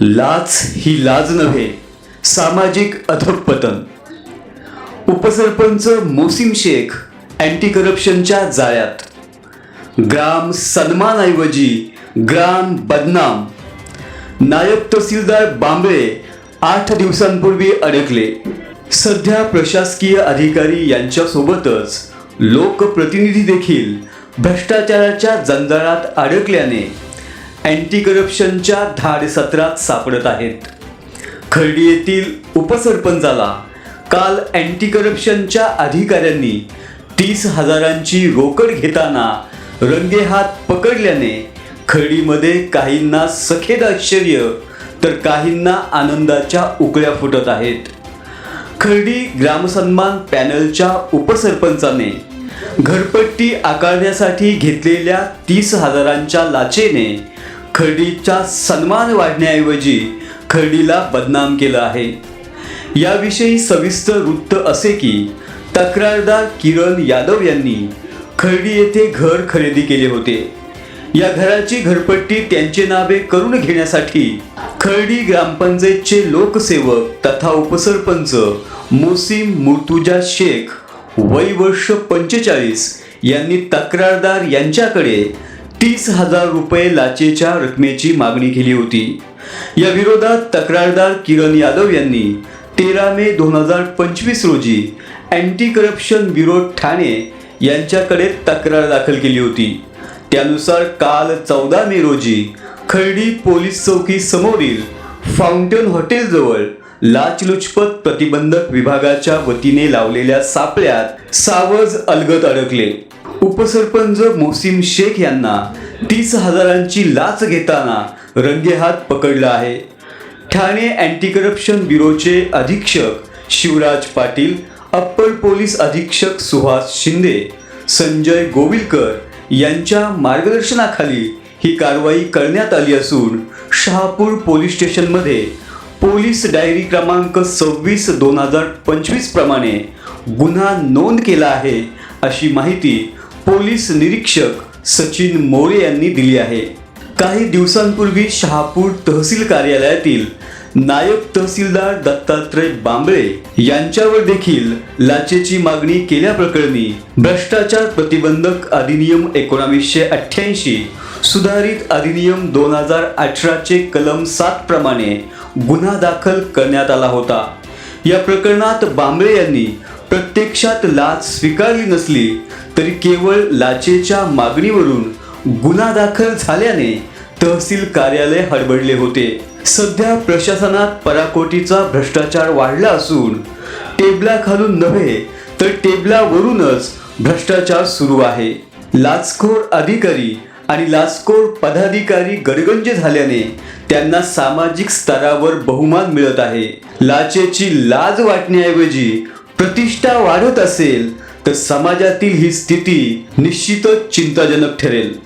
लाच ही लाज नव्हे सामाजिक अधपतन. उपसरपंच मोसीम शेख अँटी करप्शनच्या जाळ्यात. ग्राम सन्मानऐवजी ग्राम बदनाम. नायब तहसीलदार बांबळे आठ दिवसांपूर्वी अडकले. सध्या प्रशासकीय अधिकारी यांच्यासोबतच लोकप्रतिनिधी देखील भ्रष्टाचाराच्या जंजाळात अडकल्याने अँटी करप्शनच्या धाडसत्रात सापडत आहेत. खर्डी येथील उपसरपंचाला काल अँटी करप्शनच्या अधिकाऱ्यांनी तीस हजारांची रोकड घेताना रंगेहात पकडल्याने खर्डीमध्ये काहींना सखेद आश्चर्य तर काहींना आनंदाच्या उकळ्या फुटत आहेत. खर्डी ग्रामसन्मान पॅनलच्या उपसरपंचाने घरपट्टी आकारण्यासाठी घेतलेल्या तीस हजारांच्या लाचेने खर्डीचा सन्मान वाढण्याऐवजी खर्डीला बदनाम केलं आहे. याविषयी सविस्तर वृत्त असे की तक्रारदार किरण यादव यांनी खर्डी येथे घर खरेदी केले होते. या घराची घरपट्टी त्यांचे नावे करून घेण्यासाठी खर्डी ग्रामपंचायतचे लोकसेवक तथा उपसरपंच मोसीम मुर्तुजा शेख वय वर्ष पंचेचाळीस यांनी तक्रारदार यांच्याकडे तीस हजार रुपये लाचेच्या रकमेची मागणी केली होती. या विरोधात तक्रारदार किरण यादव यांनी तेरा मे दोन हजार पंचवीस रोजी अँटी करप्शन ब्युरो ठाणे यांच्याकडे तक्रार दाखल केली होती. त्यानुसार काल चौदा मे रोजी खर्डी पोलीस चौकी समोरील फाउंटन हॉटेलजवळ लाचलुचपत प्रतिबंधक विभागाच्या वतीने लावलेल्या सापळ्यात सावज अलगत अडकले. उपसरपंच मोसीम शेख यांना तीस हजारांची लाच घेताना रंगेहात पकडला आहे. ठाणे अँटी करप्शन ब्युरोचे अधीक्षक शिवराज पाटील अप्पर पोलीस अधीक्षक सुहास शिंदे संजय गोविलकर यांच्या मार्गदर्शनाखाली ही कारवाई करण्यात आली असून शहापूर पोलीस स्टेशनमध्ये पोलीस डायरी क्रमांक सव्वीस दोन हजार पंचवीस प्रमाणे गुन्हा नोंद केला आहे अशी माहिती पोलीस निरीक्षक सचिन मोरे यांनी दिली आहे. काही दिवसांपूर्वी शहापूर तहसील कार्यालयातील नायब तहसीलदार दत्तात्रय बांबळे यांच्यावर देखील लाचेची मागणी केल्याप्रकरणी भ्रष्टाचार प्रतिबंधक अधिनियम एकोणावीसशे अठ्ठ्याऐंशी सुधारित अधिनियम दोन हजार अठराचे कलम सात प्रमाणे गुन्हा दाखल करण्यात आला होता. या प्रकरणात बांबळे यांनी प्रत्यक्षात लाच स्वीकारली नसली तरी केवळ लाचेच्या मागणीवरून गुन्हा दाखल झाल्याने तहसील कार्यालय हडबडले होते. सध्या प्रशासनात पराकोटीचा भ्रष्टाचार वाढला असून टेबलाखालून नव्हे तर टेबलावरूनच भ्रष्टाचार सुरू आहे. लाचखोर अधिकारी आणि लाचखोर पदाधिकारी गरगंज झाल्याने त्यांना सामाजिक स्तरावर बहुमान मिळत आहे. लाचेची लाज वाटण्याऐवजी प्रतिष्ठा वाढत असेल तर समाजातील ही स्थिती निश्चितच चिंताजनक ठरेल.